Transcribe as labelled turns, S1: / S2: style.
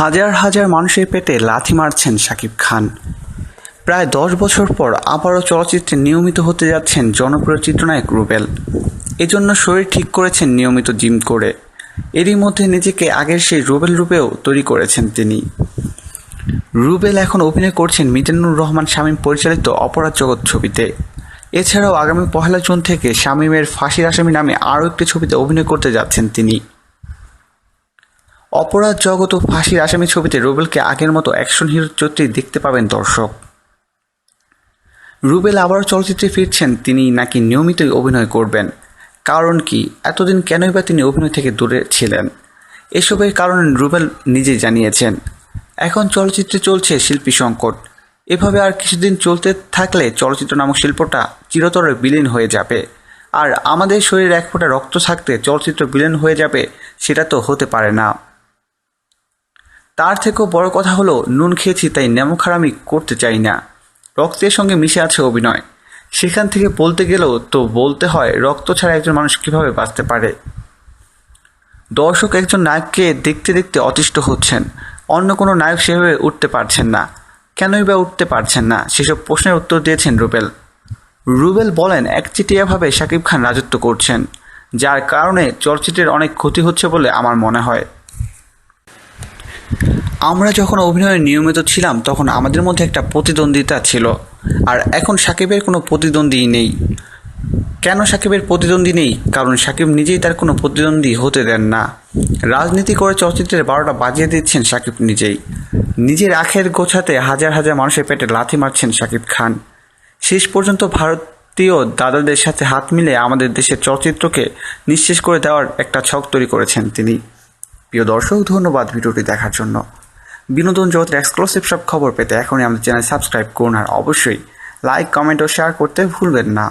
S1: হাজার হাজার মানুষের পেটে লাথি মারছেন শাকিব খান। প্রায় দশ বছর পর আবারও চলচ্চিত্রে নিয়মিত হতে যাচ্ছেন জনপ্রিয় চিত্রনায়ক রুবেল। এজন্য শরীর ঠিক করেছেন নিয়মিত জিম করে। এরই মধ্যে নিজেকে আগের সেই রুবেল রূপেও তৈরি করেছেন তিনি। রুবেল এখন অভিনয় করছেন মিজানুর রহমান শামীম পরিচালিত অপরাধ জগৎ ছবিতে। এছাড়াও আগামী পহেলা জুন থেকে শামীমের ফাঁসির আসামি নামে আরও একটি ছবিতে অভিনয় করতে যাচ্ছেন তিনি। অপরাধ জগৎ ও ফাঁসির আসামি ছবিতে রুবেলকে আগের মতো অ্যাকশন হিরো চরিত্রেই দেখতে পাবেন দর্শক। রুবেল আবারও চলচ্চিত্রে ফিরছেন, তিনি নাকি নিয়মিতই অভিনয় করবেন। কারণ কি? এতদিন কেনই বা তিনি অভিনয় থেকে দূরে ছিলেন? এসবের কারণে রুবেল নিজেই জানিয়েছেন, এখন চলচ্চিত্রে চলছে শিল্পী সংকট। এভাবে আর কিছুদিন চলতে থাকলে চলচ্চিত্র নামক শিল্পটা চিরতরে বিলীন হয়ে যাবে। আর আমাদের শরীরে এক ফোঁটা রক্ত থাকতে চলচ্চিত্র বিলীন হয়ে যাবে, সেটা তো হতে পারে না। তার থেকেও বড় কথা হলো, নুন খেয়েছি তাই নেমখারামি করতে চাই না। রক্তের সঙ্গে মিশে আছে অভিনয়। সেখান থেকে বলতে গেলেও তো বলতে হয়, রক্ত ছাড়া একজন মানুষ কীভাবে বাঁচতে পারে? দর্শক একজন নায়ককে দেখতে দেখতে অতিষ্ঠ হচ্ছেন। অন্য কোনো নায়ক সেভাবে উঠতে পারছেন না। কেনই বা উঠতে পারছেন না? সেসব প্রশ্নের উত্তর দিয়েছেন রুবেল। রুবেল বলেন, একচেটিয়াভাবে শাকিব খান রাজত্ব করছেন, যার কারণে চলচ্চিত্রের অনেক ক্ষতি হচ্ছে বলে আমার মনে হয়। আমরা যখন অভিনয়ে নিয়মিত ছিলাম, তখন আমাদের মধ্যে একটা প্রতিদ্বন্দ্বিতা ছিল। আর এখন সাকিবের কোনো প্রতিদ্বন্দ্বী নেই। কেন সাকিবের প্রতিদ্বন্দ্বী নেই? কারণ সাকিব নিজেই তার কোনো প্রতিদ্বন্দ্বী হতে দেন না। রাজনীতি করে চলচ্চিত্রের বারোটা বাজিয়ে দিচ্ছেন সাকিব নিজেই। নিজের আখের গোছাতে হাজার হাজার মানুষের পেটে লাথি মারছেন সাকিব খান। শেষ পর্যন্ত ভারতীয় দাদাদের সাথে হাত মিলে আমাদের দেশের চলচ্চিত্রকে নিঃশেষ করে দেওয়ার একটা ছক তৈরি করেছেন তিনি। প্রিয় দর্শক, ধন্যবাদ ভিডিওটি দেখার জন্য। বিনোদন জগতের এক্সক্লুসিভ সব খবর পেতে এখনই আমাদের চ্যানেল সাবস্ক্রাইব করুন আর অবশ্যই লাইক কমেন্ট ও শেয়ার করতে ভুলবেন না।